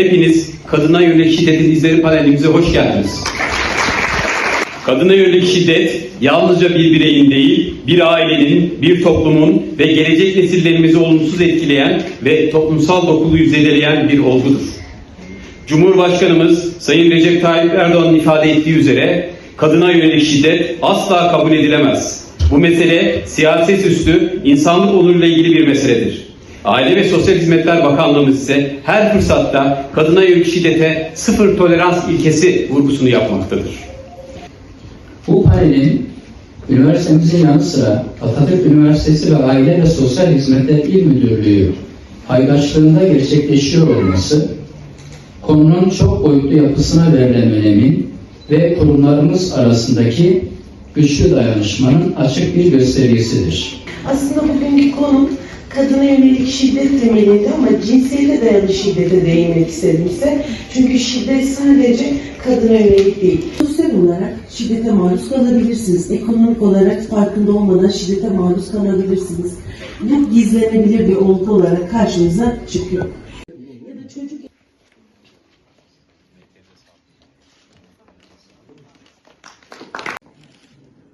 Hepiniz kadına yönelik şiddetin izleri panelimize hoş geldiniz. Kadına yönelik şiddet yalnızca bir bireyin değil, bir ailenin, bir toplumun ve gelecek nesillerimizi olumsuz etkileyen ve toplumsal dokuyu zedeleyen bir olgudur. Cumhurbaşkanımız Sayın Recep Tayyip Erdoğan'ın ifade ettiği üzere kadına yönelik şiddet asla kabul edilemez. Bu mesele siyaset üstü insanlık onuruyla ilgili bir meseledir. Aile ve Sosyal Hizmetler Bakanlığımız ise her fırsatta kadına yönelik şiddete sıfır tolerans ilkesi vurgusunu yapmaktadır. Bu panelin üniversitemizin yanı sıra Atatürk Üniversitesi ve Aile ve Sosyal Hizmetler İl Müdürlüğü paydaşlığında gerçekleşiyor olması, konunun çok boyutlu yapısına verilen önemin ve kurumlarımız arasındaki güçlü dayanışmanın açık bir göstergesidir. Aslında bugünkü konu kadına yönelik şiddet temelinde ama cinsiyete dayalı şiddete değinmek istedim size. Çünkü şiddet sadece kadına yönelik değil. Sosyal olarak şiddete maruz kalabilirsiniz. Ekonomik olarak farkında olmadan şiddete maruz kalabilirsiniz. Bu gizlenebilir bir olgu olarak karşınıza çıkıyor.